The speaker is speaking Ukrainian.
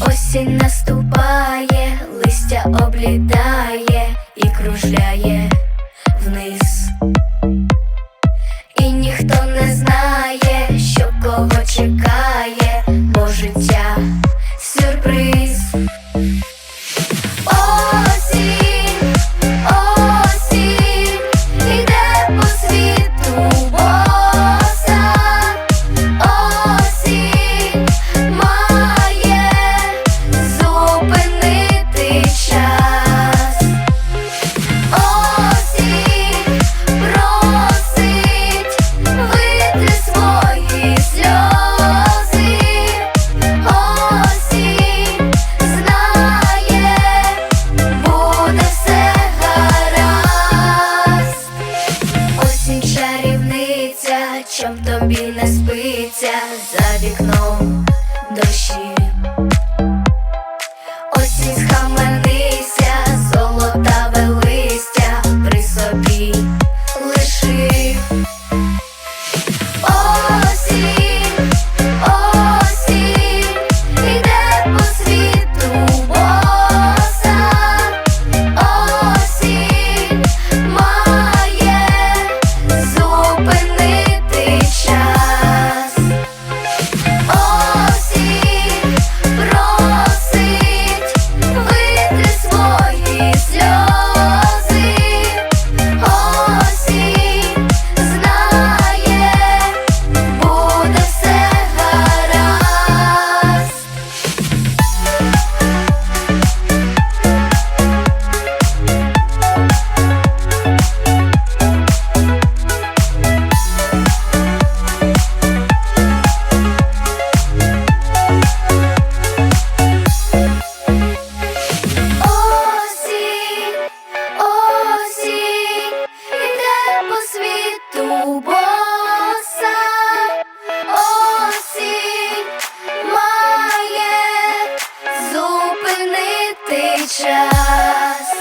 Осінь наступає, листя облітає і кружляє. you чом тобі не спиться за вікном дощі. Just.